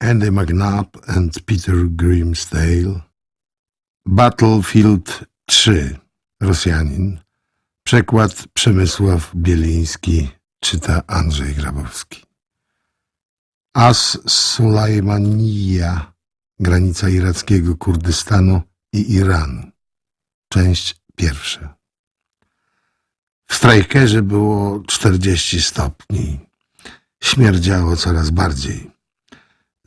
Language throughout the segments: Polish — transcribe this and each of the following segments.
Andy McNabb and Peter Grimsdale. Battlefield 3. Rosjanin. Przekład Przemysław Bieliński. Czyta Andrzej Grabowski. As Sulajmania. Granica irackiego Kurdystanu i Iranu. Część pierwsza. W strajkerze było 40 stopni. Śmierdziało coraz bardziej.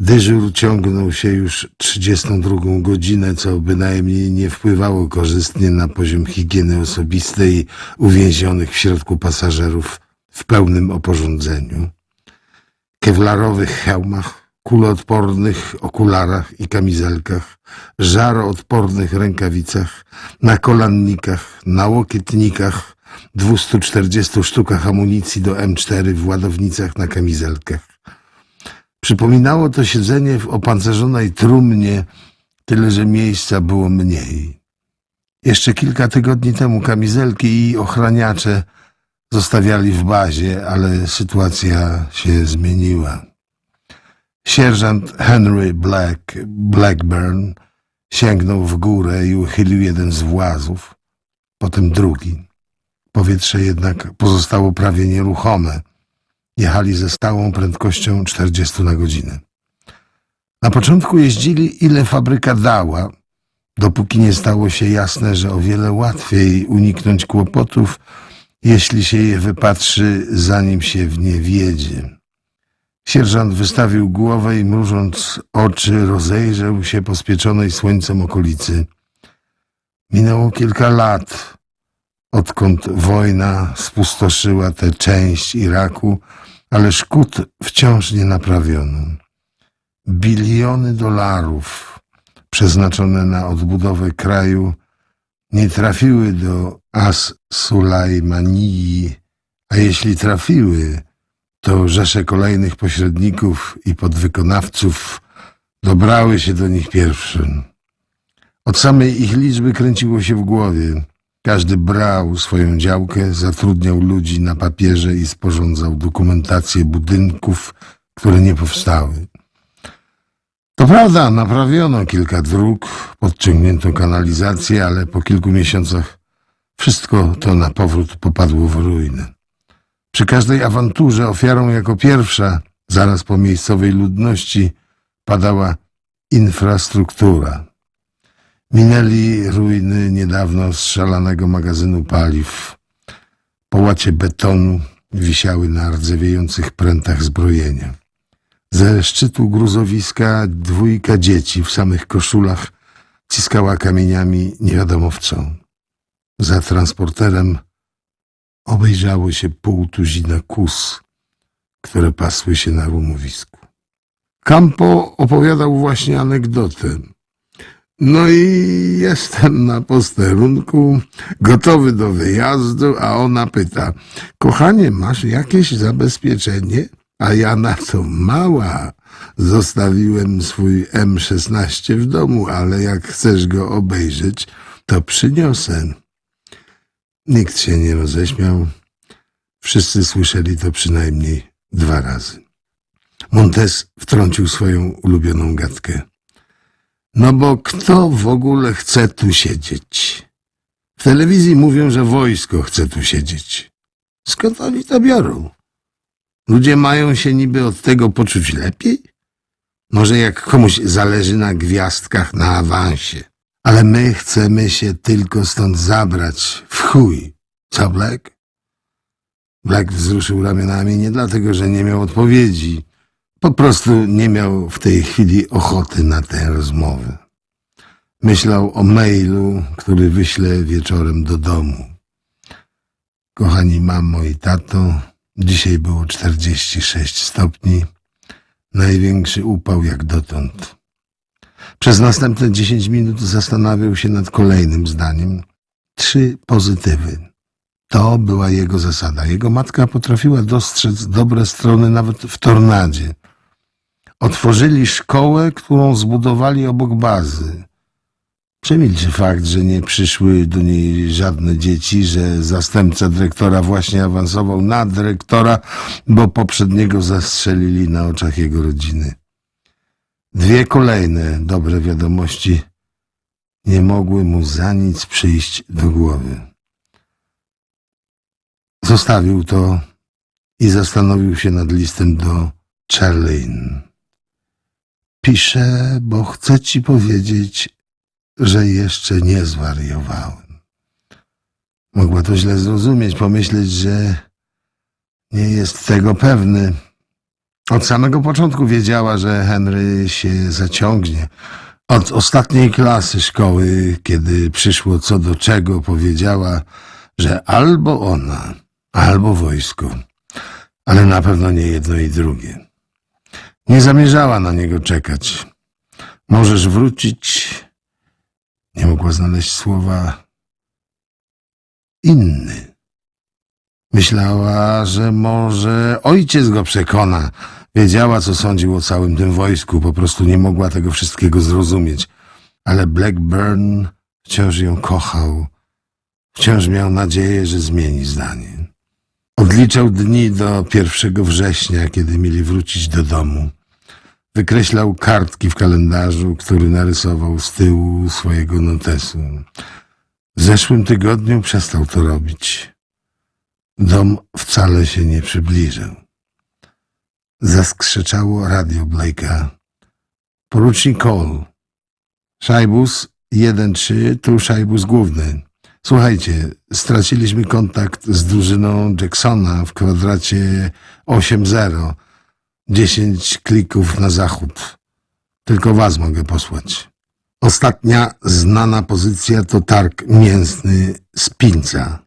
Dyżur ciągnął się już 32 godzinę, co bynajmniej nie wpływało korzystnie na poziom higieny osobistej uwięzionych w środku pasażerów w pełnym oporządzeniu. Kewlarowych hełmach, kuloodpornych okularach i kamizelkach, żaroodpornych rękawicach, na kolannikach, na łokietnikach, 240 sztukach amunicji do M4 w ładownicach na kamizelkach. Przypominało to siedzenie w opancerzonej trumnie, tyle że miejsca było mniej. Jeszcze kilka tygodni temu kamizelki i ochraniacze zostawiali w bazie, ale sytuacja się zmieniła. Sierżant Henry Black, Blackburn sięgnął w górę i uchylił jeden z włazów, potem drugi. Powietrze jednak pozostało prawie nieruchome. Jechali ze stałą prędkością 40 na godzinę. Na początku jeździli ile fabryka dała, dopóki nie stało się jasne, że o wiele łatwiej uniknąć kłopotów, jeśli się je wypatrzy, zanim się w nie wjedzie. Sierżant wystawił głowę i mrużąc oczy rozejrzał się po spieczonej słońcem okolicy. Minęło kilka lat, odkąd wojna spustoszyła tę część Iraku, ale szkód wciąż nie naprawiono. Biliony dolarów przeznaczone na odbudowę kraju nie trafiły do As-Sulajmanii, a jeśli trafiły, to rzesze kolejnych pośredników i podwykonawców dobrały się do nich pierwsze. Od samej ich liczby kręciło się w głowie. Każdy brał swoją działkę, zatrudniał ludzi na papierze i sporządzał dokumentację budynków, które nie powstały. To prawda, naprawiono kilka dróg, podciągnięto kanalizację, ale po kilku miesiącach wszystko to na powrót popadło w ruinę. Przy każdej awanturze ofiarą jako pierwsza, zaraz po miejscowej ludności, padała infrastruktura. Minęli ruiny niedawno strzelanego magazynu paliw. Połacie betonu wisiały na rdzewiejących prętach zbrojenia. Ze szczytu gruzowiska dwójka dzieci w samych koszulach ciskała kamieniami nie. Za transporterem obejrzało się pół tuzina kus, które pasły się na rumowisku. Campo opowiadał właśnie anegdotę. No i jestem na posterunku, gotowy do wyjazdu, a ona pyta, kochanie, masz jakieś zabezpieczenie? A ja na to mała. Zostawiłem swój M16 w domu, ale jak chcesz go obejrzeć, to przyniosę. Nikt się nie roześmiał. Wszyscy słyszeli to przynajmniej dwa razy. Montes wtrącił swoją ulubioną gadkę. No bo kto w ogóle chce tu siedzieć? W telewizji mówią, że wojsko chce tu siedzieć. Skąd oni to biorą? Ludzie mają się niby od tego poczuć lepiej? Może jak komuś zależy na gwiazdkach na awansie. Ale my chcemy się tylko stąd zabrać. W chuj. Co, Black? Black wzruszył ramionami nie dlatego, że nie miał odpowiedzi. Po prostu nie miał w tej chwili ochoty na tę rozmowę. Myślał o mailu, który wyślę wieczorem do domu. Kochani mamo i tato, dzisiaj było 46 stopni, największy upał jak dotąd. Przez następne 10 minut zastanawiał się nad kolejnym zdaniem. Trzy pozytywy. To była jego zasada. Jego matka potrafiła dostrzec dobre strony nawet w tornadzie. Otworzyli szkołę, którą zbudowali obok bazy. Przemilczy fakt, że nie przyszły do niej żadne dzieci, że zastępca dyrektora właśnie awansował na dyrektora, bo poprzedniego zastrzelili na oczach jego rodziny. Dwie kolejne dobre wiadomości nie mogły mu za nic przyjść do głowy. Zostawił to i zastanowił się nad listem do Charlene. Piszę, bo chcę ci powiedzieć, że jeszcze nie zwariowałem. Mogła to źle zrozumieć, pomyśleć, że nie jest tego pewny. Od samego początku wiedziała, że Henry się zaciągnie. Od ostatniej klasy szkoły, kiedy przyszło co do czego, powiedziała, że albo ona, albo wojsko, ale na pewno nie jedno i drugie. Nie zamierzała na niego czekać. Możesz wrócić. Nie mogła znaleźć słowa inny. Myślała, że może ojciec go przekona. Wiedziała, co sądził o całym tym wojsku, po prostu nie mogła tego wszystkiego zrozumieć. Ale Blackburn wciąż ją kochał. Wciąż miał nadzieję, że zmieni zdanie. Odliczał dni do 1 września, kiedy mieli wrócić do domu. Wykreślał kartki w kalendarzu, który narysował z tyłu swojego notesu. W zeszłym tygodniu przestał to robić. Dom wcale się nie przybliżył. Zaskrzeczało radio Blake'a. Porucznik Cole. Szajbus 1-3, tu szajbus główny. Słuchajcie, straciliśmy kontakt z drużyną Jacksona w kwadracie 8-0. 10 klików na zachód. Tylko was mogę posłać. Ostatnia znana pozycja to targ mięsny Spinca.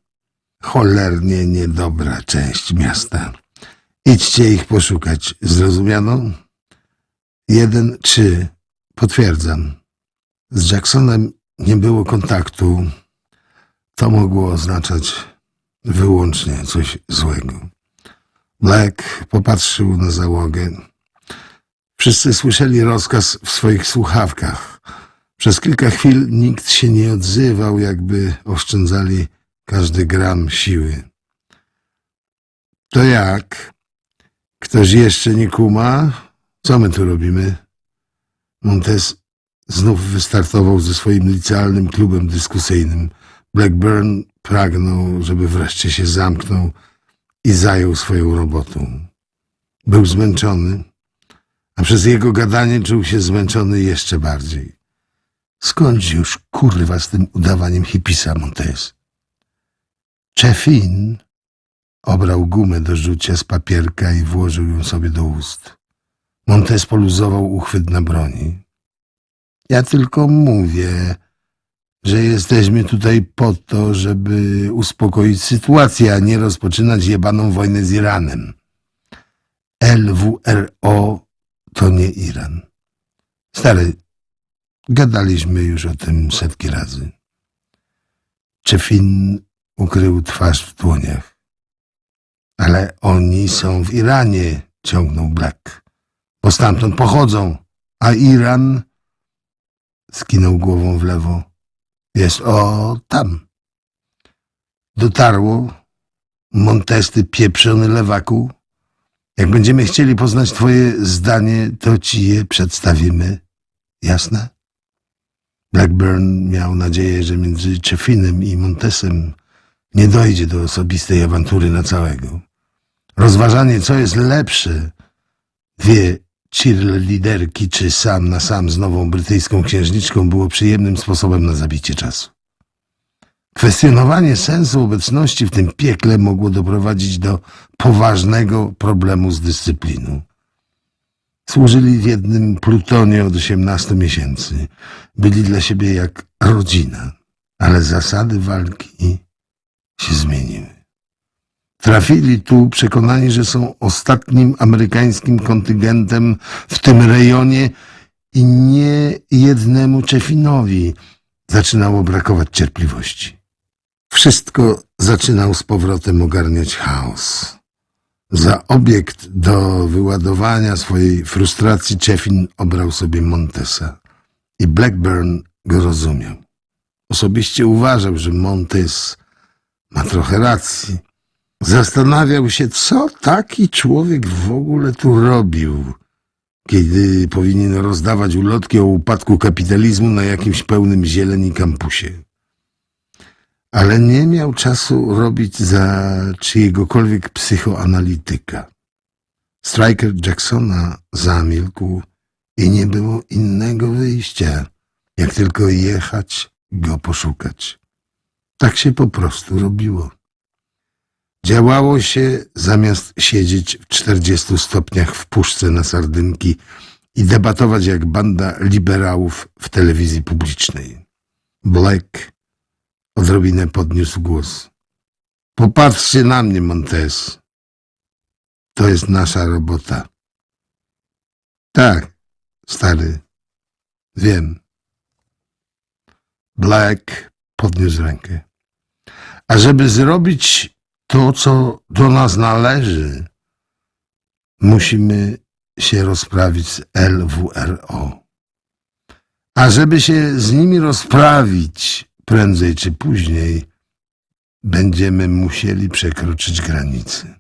Cholernie niedobra część miasta. Idźcie ich poszukać. Zrozumiano? Jeden, trzy. Potwierdzam. Z Jacksonem nie było kontaktu. To mogło oznaczać wyłącznie coś złego. Black popatrzył na załogę. Wszyscy słyszeli rozkaz w swoich słuchawkach. Przez kilka chwil nikt się nie odzywał, jakby oszczędzali każdy gram siły. To jak? Ktoś jeszcze nie kuma? Co my tu robimy? Montes znów wystartował ze swoim licealnym klubem dyskusyjnym. Blackburn pragnął, żeby wreszcie się zamknął i zajął swoją robotą. Był zmęczony, a przez jego gadanie czuł się zmęczony jeszcze bardziej. Skąd już kurwa z tym udawaniem hipisa, Montes? Czefin obrał gumę do rzucia z papierka i włożył ją sobie do ust. Montes poluzował uchwyt na broni. Ja tylko mówię, że jesteśmy tutaj po to, żeby uspokoić sytuację, a nie rozpoczynać jebaną wojnę z Iranem. LWRO to nie Iran. Stary, gadaliśmy już o tym setki razy. Czefin ukrył twarz w dłoniach. Ale oni są w Iranie, ciągnął Black. Bo stamtąd pochodzą, a Iran skinął głową w lewo. Jest o tam. Dotarło. Montesty pieprzony lewaku. Jak będziemy chcieli poznać twoje zdanie, to ci je przedstawimy. Jasne? Blackburn miał nadzieję, że między Czefinem i Montesem nie dojdzie do osobistej awantury na całego. Rozważanie, co jest lepsze, dwie cheerleaderki czy sam na sam z nową brytyjską księżniczką było przyjemnym sposobem na zabicie czasu. Kwestionowanie sensu obecności w tym piekle mogło doprowadzić do poważnego problemu z dyscypliną. Służyli w jednym plutonie od 18 miesięcy. Byli dla siebie jak rodzina, ale zasady walki się zmieniły. Trafili tu przekonani, że są ostatnim amerykańskim kontyngentem w tym rejonie i nie jednemu Czefinowi zaczynało brakować cierpliwości. Wszystko zaczynał z powrotem ogarniać chaos. Za obiekt do wyładowania swojej frustracji Czefin obrał sobie Montesa i Blackburn go rozumiał. Osobiście uważał, że Montes ma trochę racji. Zastanawiał się, co taki człowiek w ogóle tu robił kiedy powinien rozdawać ulotki o upadku kapitalizmu na jakimś pełnym zieleni kampusie. Ale nie miał czasu robić za czyjegokolwiek psychoanalityka. Striker Jacksona zamilkł i nie było innego wyjścia, jak tylko jechać go poszukać. Tak się po prostu robiło. Działało się zamiast siedzieć w 40 stopniach w puszce na sardynki i debatować jak banda liberałów w telewizji publicznej. Black odrobinę podniósł głos. Popatrzcie na mnie, Montes. To jest nasza robota. Tak, stary, wiem. Black podniósł rękę. A żeby zrobić to, co do nas należy, musimy się rozprawić z LWRO. A żeby się z nimi rozprawić, prędzej czy później, będziemy musieli przekroczyć granice.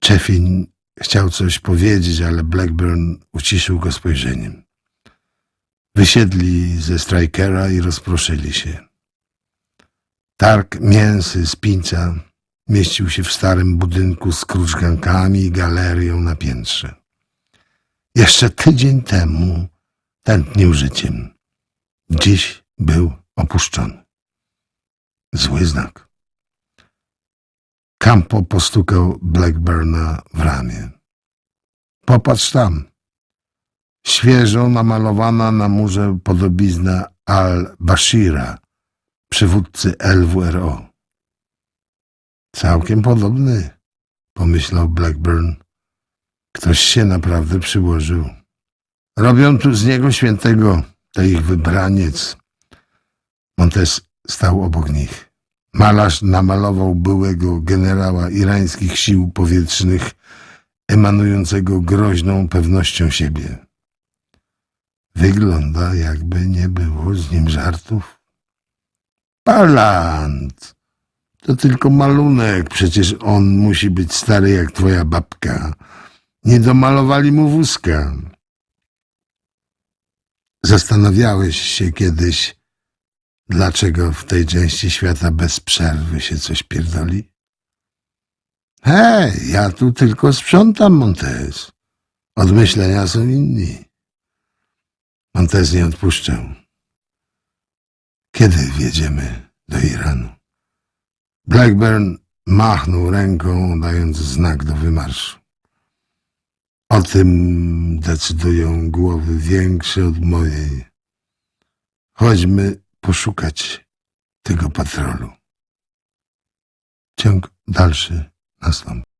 Czefin chciał coś powiedzieć, ale Blackburn uciszył go spojrzeniem. Wysiedli ze strajkera i rozproszyli się. Targ mięsy z pińca mieścił się w starym budynku z kruczgankami i galerią na piętrze. Jeszcze tydzień temu tętnił życiem. Dziś był opuszczony. Zły znak. Campo postukał Blackburna w ramię. Popatrz tam. Świeżo namalowana na murze podobizna Al-Bashira, przywódcy LWRO. Całkiem podobny, pomyślał Blackburn. Ktoś się naprawdę przyłożył. Robią tu z niego świętego, to ich wybraniec. Montes stał obok nich. Malarz namalował byłego generała irańskich sił powietrznych, emanującego groźną pewnością siebie. Wygląda, jakby nie było z nim żartów. Palant! To tylko malunek, przecież on musi być stary jak twoja babka. Nie domalowali mu wózka. Zastanawiałeś się kiedyś, dlaczego w tej części świata bez przerwy się coś pierdoli? Hej, ja tu tylko sprzątam, Montes. Od myślenia są inni. Montes nie odpuszczał. Kiedy wjedziemy do Iranu? Blackburn machnął ręką, dając znak do wymarszu. O tym decydują głowy większe od mojej. Chodźmy poszukać tego patrolu. Ciąg dalszy nastąpi.